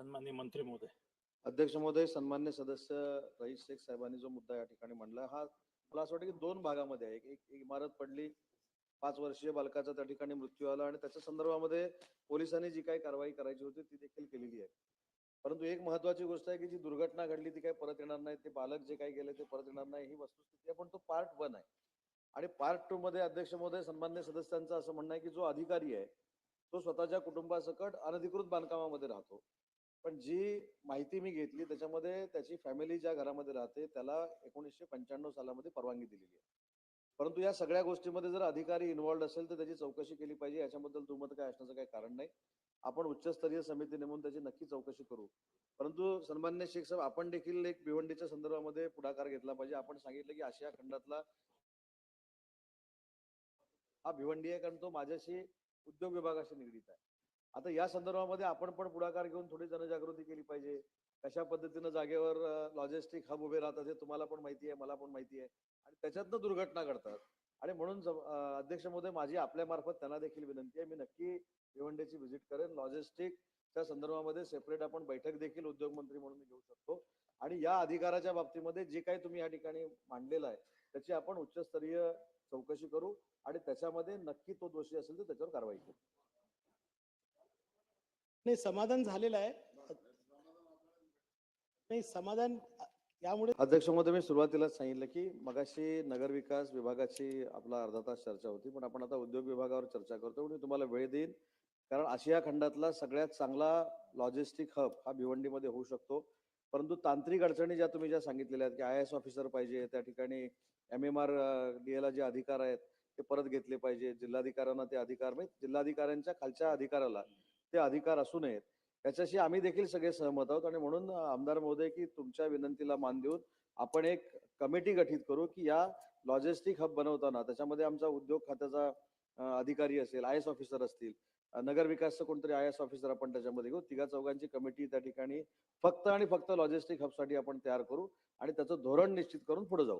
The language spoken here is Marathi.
सन्मान्य मंत्री महोदय. अध्यक्ष महोदय सन्मान्य सदस्य रईस शेख साहेबांनी जो मुद्दा या ठिकाणी मांडला हा मला असं वाटतं की दोन भागामध्ये आहे. एक एक इमारत पडली पाच वर्षीय बालकाचा त्या ठिकाणी मृत्यू आला आणि त्याच्या संदर्भामध्ये पोलिसांनी जी काही कारवाई करायची होती ती देखील केलेली आहे. परंतु एक महत्वाची गोष्ट आहे की जी दुर्घटना घडली ती काही परत येणार नाही ते बालक जे काही गेले ते परत येणार नाही ही वस्तुस्थिती आहे पण तो पार्ट वन आहे. आणि पार्ट टू मध्ये अध्यक्ष महोदय सन्मान्य सदस्यांचं असं म्हणणं आहे की जो अधिकारी आहे तो स्वतःच्या कुटुंबासकट अनधिकृत बांधकामामध्ये राहतो. पण जी माहिती मी घेतली त्याच्यामध्ये त्याची फॅमिली ज्या घरामध्ये राहते त्याला एकोणीसशे पंच्याण्णव सालामध्ये परवानगी दिलेली आहे. परंतु या सगळ्या गोष्टीमध्ये जर अधिकारी इन्व्हॉल्ड असेल तर त्याची चौकशी केली पाहिजे. याच्याबद्दल दुमत काय असण्याचं काही कारण नाही. आपण उच्चस्तरीय समिती नेमून त्याची नक्की चौकशी करू. परंतु सन्मान्य शेख साहेब आपण देखील एक भिवंडीच्या संदर्भामध्ये पुढाकार घेतला पाहिजे. आपण सांगितलं की आशिया खंडातला हा भिवंडी आहे कारण तो माझ्याशी उद्योग विभागाशी निगडीत आहे. आता या संदर्भामध्ये आपण पण पुढाकार घेऊन थोडी जनजागृती केली पाहिजे. कशा पद्धतीनं जागेवर लॉजिस्टिक हब उभे राहतात हे तुम्हाला पण माहिती आहे मला पण माहिती आहे. आणि त्याच्यातनं दुर्घटना घडतात. आणि म्हणून अध्यक्ष महोदय माझी आपल्या मार्फत त्यांना देखील विनंती आहे. मी नक्की भिवंडीची व्हिजिट करेन. लॉजिस्टिकच्या संदर्भामध्ये सेपरेट आपण बैठक देखील उद्योगमंत्री म्हणून घेऊ शकतो. आणि या अधिकाराच्या बाबतीमध्ये जे काही तुम्ही या ठिकाणी मांडलेलं आहे त्याची आपण उच्चस्तरीय चौकशी करू आणि त्याच्यामध्ये नक्की तो दोषी असेल तर त्याच्यावर कारवाई करू. नाही समाधान झालेलं आहे. नाही समाधान यामुळे अध्यक्ष महोदय मी सुरुवातीला सांगितलं की मगाशी नगर विकास विभागाची आपला अर्धा तास चर्चा होती पण आपण आता उद्योग विभागावर चर्चा करतो मी तुम्हाला वेळ देईन. कारण आशिया खंडातला सगळ्यात चांगला लॉजिस्टिक हब हा भिवंडीमध्ये होऊ शकतो. परंतु तांत्रिक अडचणी ज्या तुम्ही ज्या सांगितलेल्या आहेत की आय एस ऑफिसर पाहिजे त्या ठिकाणी एम एम आर ला जे अधिकार आहेत ते परत घेतले पाहिजे जिल्हाधिकाऱ्यांना ते अधिकार म्हणजे जिल्हाधिकाऱ्यांच्या खालच्या अधिकाराला. ते अधिकार असू नयेत. याच्याशी आम्ही देखील सगळे सहमत आहोत आणि म्हणून आमदार महोदय की तुमच्या विनंतीला मान देऊन आपण एक कमिटी गठीत करू की या लॉजिस्टिक हब बनवताना त्याच्यामध्ये आमचा उद्योग खात्याचा अधिकारी असेल आय एस ऑफिसर असतील नगर विकासचं कोणतरी आय एस ऑफिसर आपण त्याच्यामध्ये घेऊ. तिघा चौघांची कमिटी त्या ठिकाणी फक्त आणि फक्त लॉजिस्टिक हबसाठी आपण तयार करू आणि त्याचं धोरण निश्चित करून पुढे जाऊ.